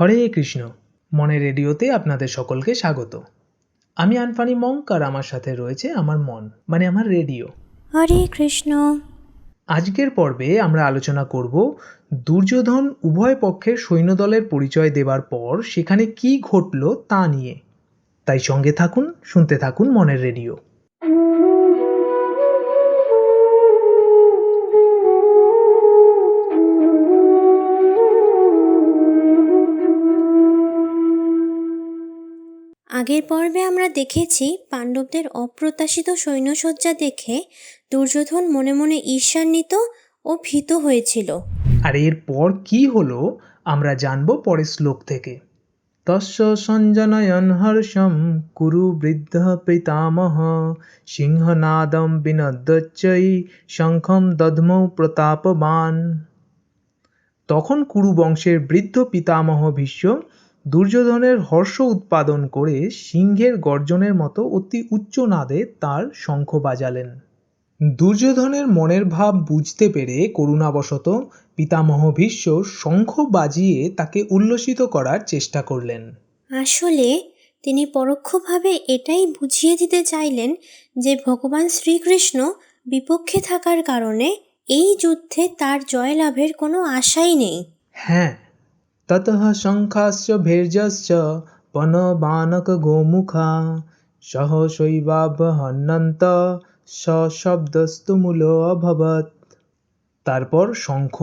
হরে কৃষ্ণ মনের রেডিওতে আপনাদের সকলকে স্বাগত। আমি আনফানি মঙ্ক আর আমার সাথে রয়েছে আমার মন মানে আমার রেডিও। হরে কৃষ্ণ। আজকের পর্বে আমরা আলোচনা করব দুর্যোধন উভয় পক্ষের সৈন্যদলের পরিচয় দেবার পর সেখানে কি ঘটল তা নিয়ে। তাই সঙ্গে থাকুন শুনতে থাকুন মনের রেডিও। আগের পর্বে আমরা দেখেছি পাণ্ডবদের অপ্রত্যাশিত সৈন্যসজ্জা দেখে দুর্যোধন মনে মনে ঈর্ষান্বিত ও ভীত হয়েছিল। আর এরপর কি হলো আমরা জানব পরের শ্লোক থেকে। তস্য সঞ্জনয়ন হর্ষম কুরু বৃদ্ধ পিতামহ সিংহনাদম বিনদ্যচ্চৈ শঙ্খম দধ্মৌ প্রতাপবান। তখন কুরু বংশের বৃদ্ধ পিতামহ ভীষ্ম দুর্যোধনের হর্ষ উৎপাদন করে সিংহের গর্জনের মতো অতি উচ্চ নাদে তার শঙ্খ বাজালেন। দুর্যোধনের মনের ভাব বুঝতে পেরে করুণাবশত পিতামহ ভীষ্ম শঙ্খ বাজিয়ে তাকে উল্লসিত করার চেষ্টা করলেন। আসলে তিনি পরোক্ষভাবে এটাই বুঝিয়ে দিতে চাইলেন যে ভগবান শ্রীকৃষ্ণ বিপক্ষে থাকার কারণে এই যুদ্ধে তার জয়লাভের কোনো আশাই নেই। হ্যাঁ ততঃ শঙ্খাশ্চ ভের্যশ্চ পনবানক গোমুখা সহ শৈবাবহন্নন্ত সশব্দস্তু মূল অভবৎ তারপর শঙ্খ,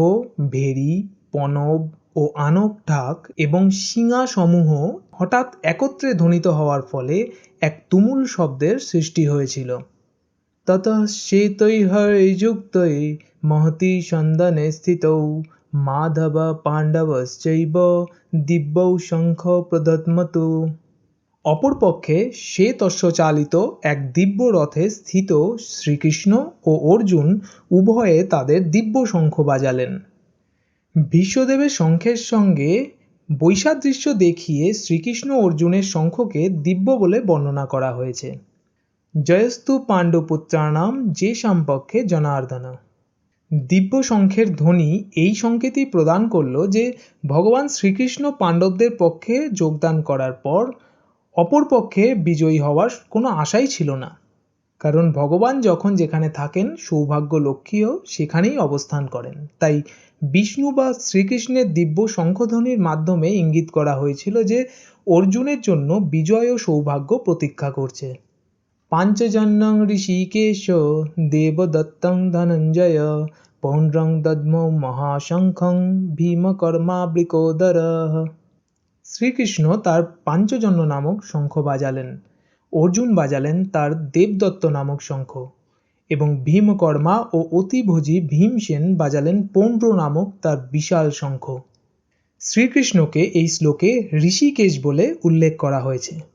ভেরি, পনব ও আনক ঢাক এবং শিঙাসমূহ হঠাৎ একত্রে ধ্বনিত হওয়ার ফলে এক তুমুল শব্দের সৃষ্টি হয়েছিল। ততঃ শ্বেতৈহযুক্তৈ মহতি সন্দনে স্থিতৌ মাধব পাণ্ডবশ্চৈব দিব্যৌ শঙ্খ প্রদত্মতু। অপরপক্ষে শ্বেতস্বচালিত এক দিব্য রথে স্থিত শ্রীকৃষ্ণ ও অর্জুন উভয়ে তাদের দিব্য শঙ্খ বাজালেন। বিশ্বদেবের শঙ্খের সঙ্গে বৈসাদৃশ্য দেখিয়ে শ্রীকৃষ্ণ অর্জুনের শঙ্খকে দিব্য বলে বর্ণনা করা হয়েছে। জয়স্তু পাণ্ডুপুত্রাণাম যে সম্পক্ষে জনার্দন। দিব্য শঙ্খের ধ্বনি এই সংকেতই প্রদান করল যে ভগবান শ্রীকৃষ্ণ পাণ্ডবদের পক্ষে যোগদান করার পর অপর পক্ষে বিজয়ী হওয়ার কোনো আশাই ছিল না। কারণ ভগবান যখন যেখানে থাকেন, সৌভাগ্য লক্ষ্মীও সেখানেই অবস্থান করেন। তাই বিষ্ণু বা শ্রীকৃষ্ণের দিব্য শঙ্খধ্বনির মাধ্যমে ইঙ্গিত করা হয়েছিল যে অর্জুনের জন্য বিজয় ও সৌভাগ্য প্রতীক্ষা করছে। পাঞ্চজন্যং ঋষিকেশ দেবদত্তং ধনঞ্জয়, পৌণ্ড্রং দদ্মৌ মহাশঙ্খং ভীমকর্মাবৃকোদর। শ্রীকৃষ্ণ তার পাঞ্চজন্য নামক শঙ্খ বাজালেন। অর্জুন বাজালেন তার দেবদত্ত নামক শঙ্খ। এবং ভীমকর্মা ও অতিভোজী ভীমসেন বাজালেন পৌণ্ড্র নামক তার বিশাল শঙ্খ। শ্রীকৃষ্ণকে এই শ্লোকে ঋষিকেশ বলে উল্লেখ করা হয়েছে।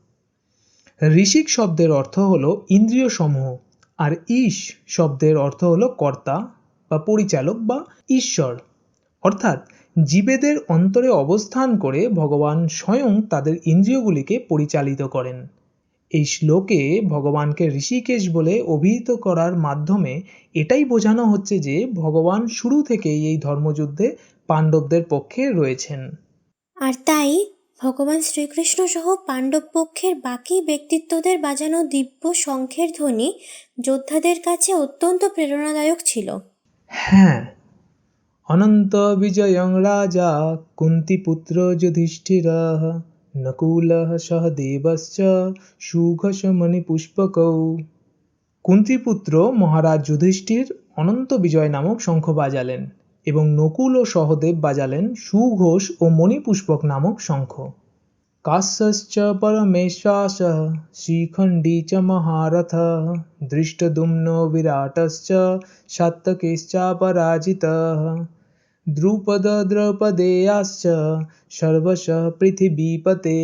ঋষিক শব্দের অর্থ হল ইন্দ্রিয় সমূহ আর ঈশ শব্দের অর্থ হল কর্তা বা পরিচালক বা ঈশ্বর। অর্থাৎ জীবেদের অন্তরে অবস্থান করে ভগবান স্বয়ং তাদের ইন্দ্রিয়গুলিকে পরিচালিত করেন। এই শ্লোকে ভগবানকে ঋষিকেশ বলে অভিহিত করার মাধ্যমে এটাই বোঝানো হচ্ছে যে ভগবান শুরু থেকেই এই ধর্মযুদ্ধে পাণ্ডবদের পক্ষে রয়েছেন। আর তাই ভগবান শ্রীকৃষ্ণ সহ পাণ্ডব পক্ষের বাকি ব্যক্তিত্বদের বাজানো দিব্য শঙ্খের ধ্বনি যোদ্ধাদের কাছে অত্যন্ত প্রেরণাদায়ক ছিল। হ্যাঁ অনন্ত বিজয়ং রাজা কুন্তিপুত্র যুধিষ্ঠির, নকুল সহদেবশ্চ সুঘোষমণিপুষ্পকৌ কুন্তিপুত্র মহারাজ যুধিষ্ঠির অনন্ত বিজয় নামক শঙ্খ বাজালেন। এবং নকুল ও সহদেব বাজালেন সুঘোষ ও মণিপুষ্পক নামক শঙ্খ। কাশ্যশ্চ পরমেশ্বাস শিখণ্ডী চ মহারথ, দৃষ্টদুম্ন বিরাটশ্চ দ্রুপদ দ্রৌপদেয়াশ্চ, সর্বশः পৃথিবীপতে,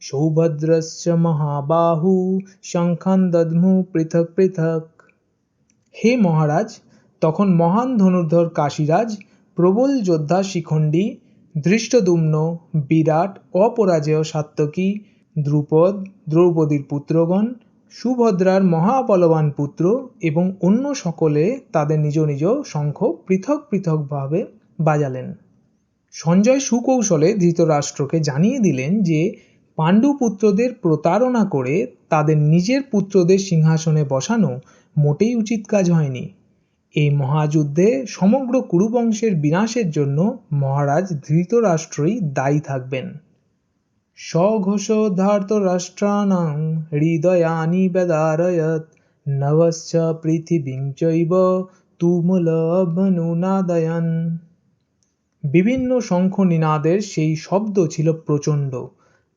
সৌভদ্রশ্চ মহাবাহু শঙ্খান দদ্মু পৃথক পৃথক। হে মহারাজ, তখন মহান ধনুর্ধর কাশীরাজ প্রবল যোদ্ধা শিখণ্ডী, ধৃষ্টদুম্ন, বিরাট, অপরাজেয় সাত্তকী দ্রুপদ, দ্রৌপদীর পুত্রগণ, সুভদ্রার মহাবলবান পুত্র এবং অন্য সকলে তাদের নিজ নিজ শঙ্খ পৃথক পৃথকভাবে বাজালেন। সঞ্জয় সুকৌশলে ধৃতরাষ্ট্রকে জানিয়ে দিলেন যে, পাণ্ডু পুত্রদের প্রতারণা করে তাদের নিজের পুত্রদের সিংহাসনে বসানো মোটেই উচিত কাজ হয়নি। এই মহাযুদ্ধে সমগ্র কুরুবংশের বিনাশের জন্য মহারাজ ধৃতরাষ্ট্রই দায়ী থাকবেন। স্বঘোষধার্তরাষ্ট্রাণাং হৃদয়ানি বেদারয়ত নভশ্চ পৃথিবীং চৈব তুমুলবনুনাদয়ন বিভিন্ন শঙ্খ নিনাদের সেই শব্দ ছিল প্রচণ্ড।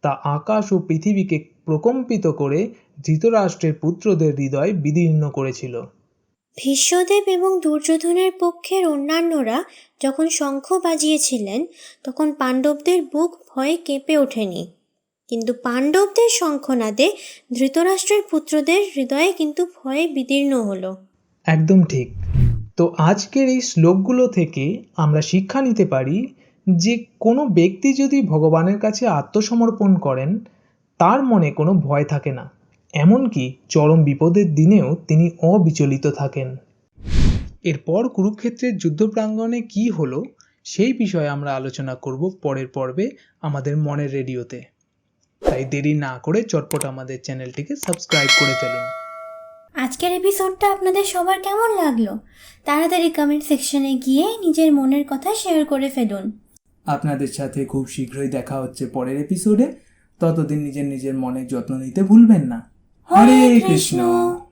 তা আকাশ ও পৃথিবীকে প্রকম্পিত করে ধৃতরাষ্ট্রের পুত্রদের হৃদয় বিদীর্ণ করেছিল। ভীষ্মদেব এবং দুর্যোধনের পক্ষের অন্যান্যরা যখন শঙ্খ বাজিয়েছিলেন, তখন পাণ্ডবদের বুক ভয়ে কেঁপে ওঠেনি। কিন্তু পাণ্ডবদের শঙ্খনাদে ধৃতরাষ্ট্রের পুত্রদের হৃদয়ে কিন্তু ভয়ে বিদীর্ণ হলো। একদম ঠিক। তো আজকের এই শ্লোকগুলো থেকে আমরা শিক্ষা নিতে পারি যে কোনো ব্যক্তি যদি ভগবানের কাছে আত্মসমর্পণ করেন, তার মনে কোনো ভয় থাকে না। এমনকি চরম বিপদের দিনেও তিনি অবিচলিত থাকেন। এরপর কুরুক্ষেত্রের যুদ্ধ প্রাঙ্গণে কী হলো সেই বিষয়ে আমরা আলোচনা করব পরের পর্বে আমাদের মনের রেডিওতে। তাই দেরি না করে চটপট আমাদের চ্যানেলটিকে সাবস্ক্রাইব করে ফেলুন আজকের এপিসোডটা আপনাদের সবার কেমন লাগল তাড়াতাড়ি কমেন্ট সেকশনে গিয়ে নিজের মনের কথা শেয়ার করে ফেলুন। আপনাদের সাথে খুব শীঘ্রই দেখা হচ্ছে পরের এপিসোডে ততদিন নিজের নিজের মনের যত্ন নিতে ভুলবেন না। ハレークリシナ。ー